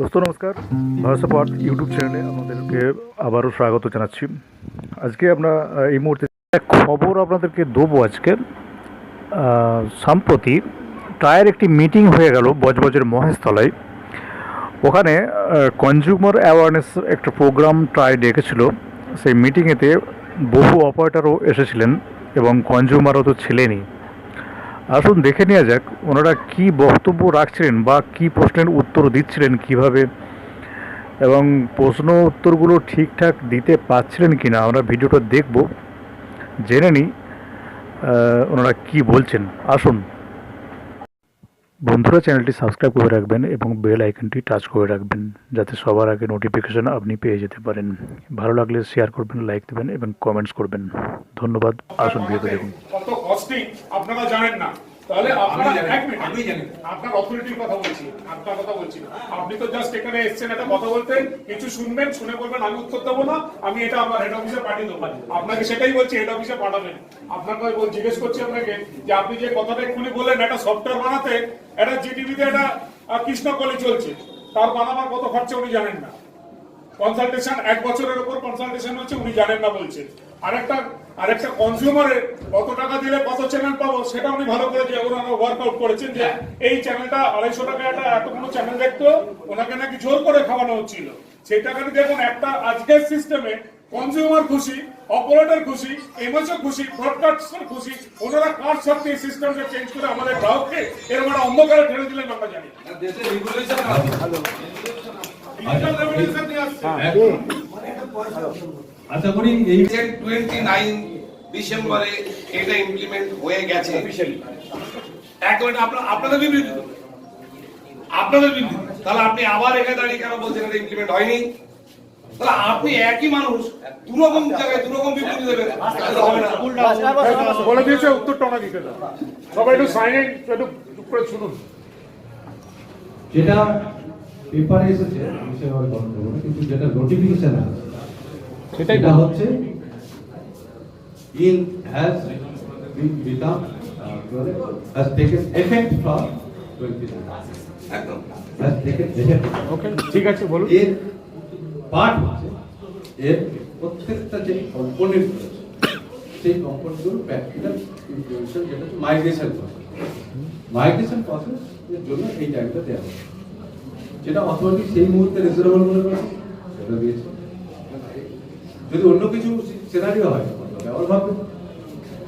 দোস্ত, নমস্কার। Bharat support YouTube চ্যানেলে আমাদেরকে আবারও স্বাগত জানাচ্ছি। আজকে আমরা এই মুহূর্তে এক খবর আপনাদেরকে দেবো আজকে সম্প্রতি ট্রায়ের একটি মিটিং হয়ে গেল বজবজের মহেশতলায়। ওখানে কনজিউমার অ্যাওয়ারনেস একটা প্রোগ্রাম ট্রাই ডেকেছিল। সেই মিটিংয়েতে বহু অপারেটরও এসেছিলেন এবং কনজিউমারও তো ছিলেনই। আসুন দেখে নেওয়া যাক ওনারা কি বক্তব্য রাখছিলেন বা কি প্রশ্নের উত্তর দিচ্ছিলেন কীভাবে এবং প্রশ্ন উত্তরগুলো ঠিকঠাক দিতে পারছিলেন কি না আমরা ভিডিওটা দেখব। জেনে নিই ওনারা কি বলছেন। আসুন। বন্ধুরা, চ্যানেলটি সাবস্ক্রাইব করে রাখবেন এবং বেল আইকনটি টাচ করে রাখবেন যাতে সবার আগে নোটিফিকেশন আপনি পেয়ে যেতে পারেন। ভালো লাগলে শেয়ার করবেন, লাইক দেবেন এবং কমেন্টস করবেন। ধন্যবাদ। আসুন ভিডিওতে দেখুন। কত কস্টিং আপনারা জানেন না। তাহলে আপনারা এক মিনিট। আপনি জানেন। আপনার অথরিটির কথা বলছি আপনার কথা বলছি। আপনি তো জাস্ট এখানে এসেছেন একটা কথা বলতে কিছু শুনবেন শুনে বলবেন আমি উত্তর দেবো না আমি এটা আমার হেড অফিসে পাঠিয়ে দেবো। আপনাকে সেটাই বলছি হেড অফিসে পাঠাবেন। আপনাকে জিজ্ঞেস করছি আপনাকে যে আপনি যে কথাটা এক্ষুনি বললেন একটা সফটওয়্যার বানাতে একটা জিটিভিতে একটা আহ, কৃষ্ণকলি চলছে তার বানাবার কত খরচা উনি জানেন না। কনসালটেশন এক বছরের উপর কনসালটেশন হচ্ছে উনি জানেন না বলছে। আরেকটা আরেকটা কনজিউমারে কত টাকা দিলে কত চ্যানেল পাবো সেটা উনি ভালো করে যে ওনারা ওয়ার্কআউট করেছেন যে এই চ্যানেলটা আড়াইশো টাকা একটা এত কোনো চ্যানেল দেখতো ওনাকে নাকি জোর করে খাওয়ানো হচ্ছিল। সেই টাকাটি দেখুন একটা আজকের সিস্টেমে কনজিউমার খুশি অপারেটর খুশি এমএসও খুশি ব্রডকাস্টার খুশি ওনারা কার সাথে এই সিস্টেমটা চেঞ্জ করে আমাদের গ্রাহককে এরকম একটা অন্ধকারে ঠেলে দিলেন আমরা জানি। রেগুলেশন আশা করি এই টোয়েন্টি নাইন ডিসেম্বরে এটা ইমপ্লিমেন্ট হয়ে গেছে। এক মিনিট আপনার আপনাদের বিবৃতি আপনাদের বিবৃতি। তাহলে আপনি আবার এখানে দাঁড়িয়ে কেন বলছেন এটা ইমপ্লিমেন্ট হয়নি? তাহলে আপনি একই মানুষ দুরকম জায়গায় দুরকম বিবৃতি দেবেন। বলে দিয়েছে উত্তরটা ওনা দিতে দাও সবাই একটু সাইলেন্ট একটু চুপ করে শুনুন। যেটা পেপারে এসেছে আমি সেভাবে বন্ধ করব না, কিন্তু যেটা নোটিফিকেশন আছে সেটা হচ্ছে in has become has taken effect from twenty একদম। ওকে ঠিক আছে বলুন। এর পার্ট হচ্ছে এর প্রত্যেকটা যে কম্পোনেন্ট সেই কম্পোনেন্টগুলো প্র্যাকটিক্যাল ইমপ্লিমেন্টেশন যেটা হচ্ছে মাইগ্রেশন প্রসেস মাইগ্রেশন প্রসেস এর জন্য এই টাইমটা দেওয়া হবে যেটা অথরিটি সেই মুহূর্তে রিজনেবল মনে করে সেটা দিয়েছে। যদি অন্য কিছু সিনারিও হয় আবার ভাববে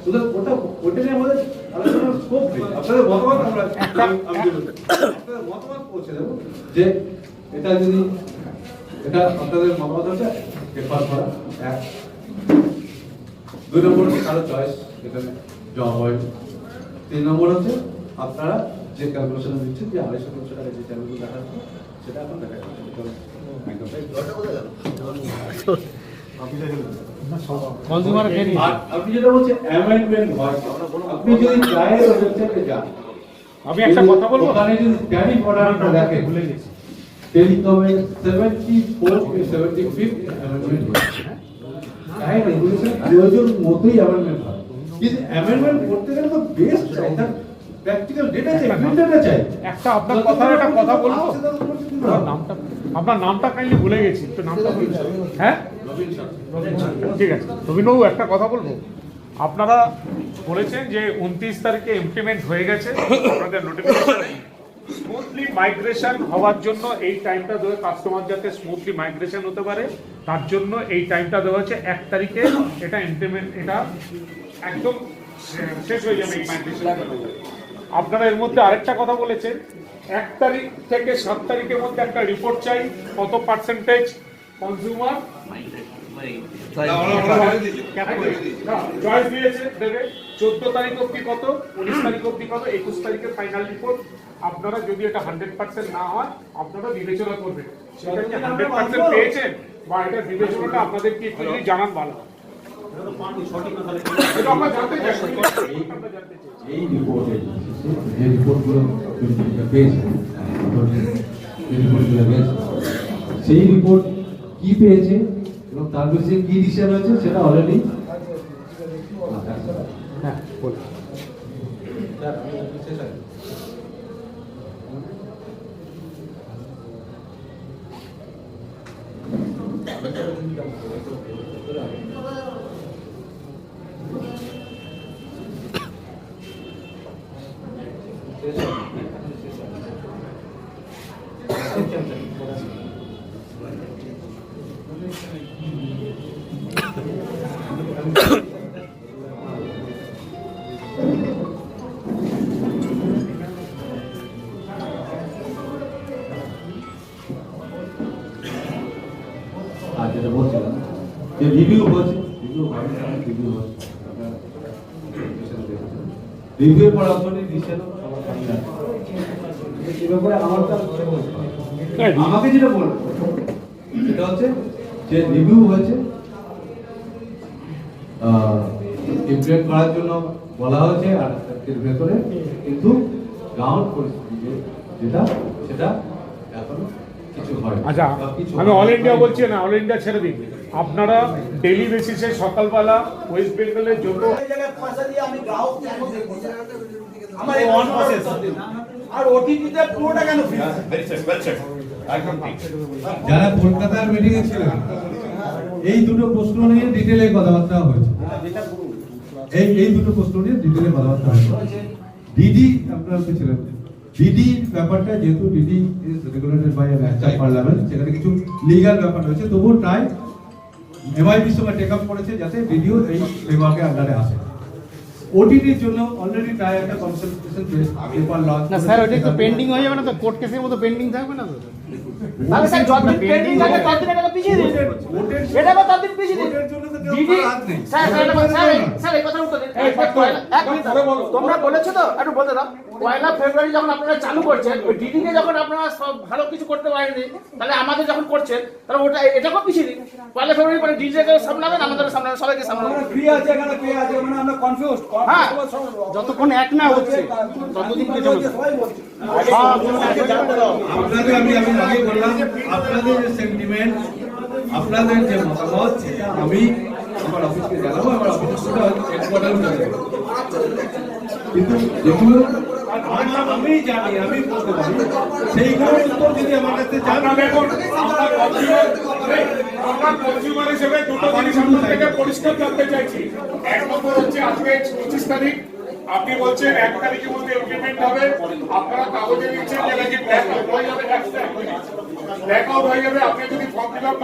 শুধু ওটা ওটা নিয়ে আমাদের আলোচনার স্কোপ নেই। আপনাদের মতামত আমরা। আপনাদের মতামত পৌঁছে দেবো যে এটা যদি এটা আপনাদের মতামত হচ্ছে রেফার করা। এক। দুই নম্বর হচ্ছে কারও চয়েস এখানে জমা হয় তিন নম্বর হচ্ছে আপনারা যে ক্যালকুলেশন দিচ্ছেন যে আড়াইশো তিনশো টাকা যে চ্যানেলগুলো দেখা যাচ্ছে সেটা এখন দেখা যাচ্ছে চলো, একদম। আপনি যেটা বলছেন অ্যামেন্ডমেন্ট হয়। আপনি যদি ট্রায়াল ওয়েবসাইটে যান আমি একটা কথা বলব? ওখানে যদি ট্যারিফ অর্ডারটা দেখেন ভুলে গেছি। Seventy four seventy fifth amendment হয়েছে তাই রেগুলেশন প্রয়োজন মতোই অ্যামেন্ডমেন্ট হয়। কিন্তু অ্যামেন্ডমেন্ট করতে গেলে তো বেস্ট তার প্র্যাকটিক্যাল ডেটা চাই ডেটা চাই। একটা আপনার কথার একটা কথা বলব? নামটা আপনার নামটা কাইন্ডলি ভুলে গেছি। একটু নামটা হ্যাঁ? ঠিক আছে। রবীন্দ্রবাবু একটা কথা বলব? আপনারা বলেছেন যে উনত্রিশ তারিখে ইমপ্লিমেন্ট হয়ে গেছে। আপনাদের স্মুথলি মাইগ্রেশন হওয়ার জন্য এই টাইমটা দেওয়া কাস্টমার যাতে স্মুথলি মাইগ্রেশন হতে পারে, তার জন্য এই টাইমটা দেওয়া হচ্ছে এক তারিখে। এটা ইমপ্লিমেন্ট এটা একদম শেষ হয়ে যাবে মাইগ্রেশন আপনারা এর মধ্যে আরেকটা কথা বলেছেন। এক তারিখ থেকে সাত তারিখের মধ্যে একটা রিপোর্ট চাই কত পার্সেন্টেজ কনজিউমার চয়েস দিয়েছে দেবে। চোদ্দ তারিখ অব্দি কত? উনিশ তারিখ অব্দি কত? একুশ তারিখের ফাইনাল রিপোর্ট আপনারা যদি এটা হান্ড্রেড পার্সেন্ট না হয় আপনারা বিবেচনা করবেন। সেটা কি হান্ড্রেড পার্সেন্ট পেয়েছেন? বা এটা বিবেচনাটা আপনাদেরকে একটু যদি জানান ভালো হয়। এই রিপোর্টে যে রিপোর্টগুলো পেয়েছেন সেই রিপোর্ট কি পেয়েছে এবং তার বেশি কি ডিসিশন হয়েছে সেটা অলরেডি হ্যাঁ বলুন। আর রিভিউ হচ্ছে। রিভিউ হয় রিভিউ রিভিউ দিচ্ছেন? কাছে আমাকে যেটা বলব সেটা হচ্ছে যে রিভিউ হয়েছে ইমপ্লিমেন্ট করার জন্য বলা হয়েছে আর এর ভেতরে কিন্তু গ্রাউন্ড পরিস্থিতি যে- যেটা সেটা এখনও কিছু হয় আচ্ছা আমি অল ইন্ডিয়া বলছি না অল ইন্ডিয়া ছেড়ে দিন। আপনারা ডেলি বেসিসে সকালবেলা ওয়েস্ট বেঙ্গলের প্রসেস আর ওটিটিতে পুরোটা কেন যারা কলকাতার মিটিং এ ছিলেন এই দুটো প্রশ্ন নিয়ে ডিটেলে কথাবার্তা হয়েছে। এই এই দুটো প্রশ্ন নিয়ে ডিটেলে কথাবার্তা হয়েছে। ডিডি আপনারা ছিলেন। ডিডি ব্যাপারটা যেহেতু DD is regulated by parliament সেখানে কিছু লিগ্যাল ব্যাপার রয়েছে তবুও ট্রাই এমআইবির সঙ্গে টেক আপ করেছে যাতে ভিডিও এই বিভাগের আন্ডারে আসে। ওটিটির জন্য অলরেডি প্রায় একটা কনসালটেশন পেপার লঞ্চ না স্যার ওটা তো পেন্ডিং হয়ে যাবে না তো কোর্ট কেসের মতো পেন্ডিং থাকবে না তো? তাহলে স্যার যতদিন পেন্ডিং থাকে ততদিন এটাকে পিছিয়ে দিন। এটা দিন দিদি হাত স্যার স্যার স্যার এই- স্যার এই কথার উত্তর দিন এক মিনিট, এক বলো। তোমরা বলেছ তো? একটু বলতে দাও। পয়লা ফেব্রুয়ারি যখন আপনারা চালু করছেন ওই ডিডি কে যখন আপনারা সব ভালো কিছু করতে পারেননি তাহলে আমাদের যখন করছেন তাহলে ওটা এটাকেও পিছিয়ে দিন। পয়লা ফেব্রুয়ারি পরে ডিডি কে সামলাবেন আমাদের সামলাবেন সবাইকে সামলাবেন ফ্রি আছে এখানে কে আছে মানে আমরা কনফিউজ হ্যাঁ। যতক্ষণ এক না হচ্ছে ততদিন বলছে। আপনাদের আমি আমি আগে বললাম আপনাদের যে সেন্টিমেন্ট আপনাদের যে মতামত আমি আমার অফিসকে জানাব, আমার অফিসে সেটা হেডকোয়ার্টার কিন্তু যেগুলো আমি জানি, আমি বলতে পারি উত্তর যদি আমার কাছে কনজিউমার হিসেবে পরিষ্কার চাইছি। এক নম্বর হচ্ছে পঁচিশ তারিখ। আপনি বলছেন এক তারিখের মধ্যে হবে। আপনারা কাগজে দিচ্ছেন যে নাকি ব্ল্যাক আউট হয়ে যাবে আপনি যদি ফর্ম ফিল আপ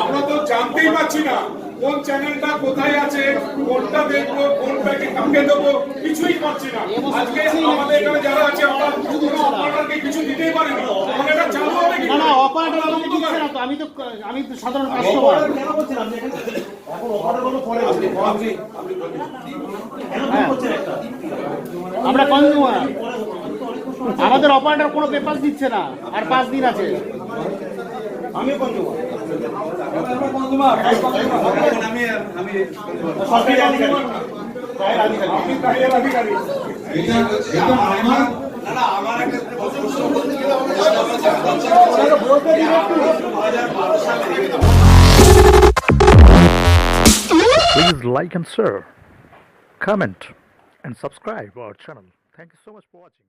আমরা তো জানতেই পারছি না কোন চ্যানেলটা কোথায় আছে কোনটা দেখব কোন প্যাকে কাকে দেবো কিছুই পাচ্ছি না। আজকে আমাদের এখানে যারা আছে আমরা কোনো অপারেটরকে কিছু দিতেই পারিনি। মানে এটা চালু হবে কি না না অপারেটর আমরা আমাকে দিচ্ছে না তো। আমি তো আমি তো সাধারণ কাস্টমার কেন বলছেন আপনি এখন? পরে আপনি একটা? আমরা কনজিউমার আমাদের অপারেটর কোনো পেপার দিচ্ছে না। আর পাঁচ দিন আছে। আমি কনজিউমার আমরা কনজিউমার আমি আমি সরকারি আধিকারিক আপনি তাইয়ের আধিকারী এটা এটা আমার Please like and share, comment and subscribe our channel. Thank you so much for watching.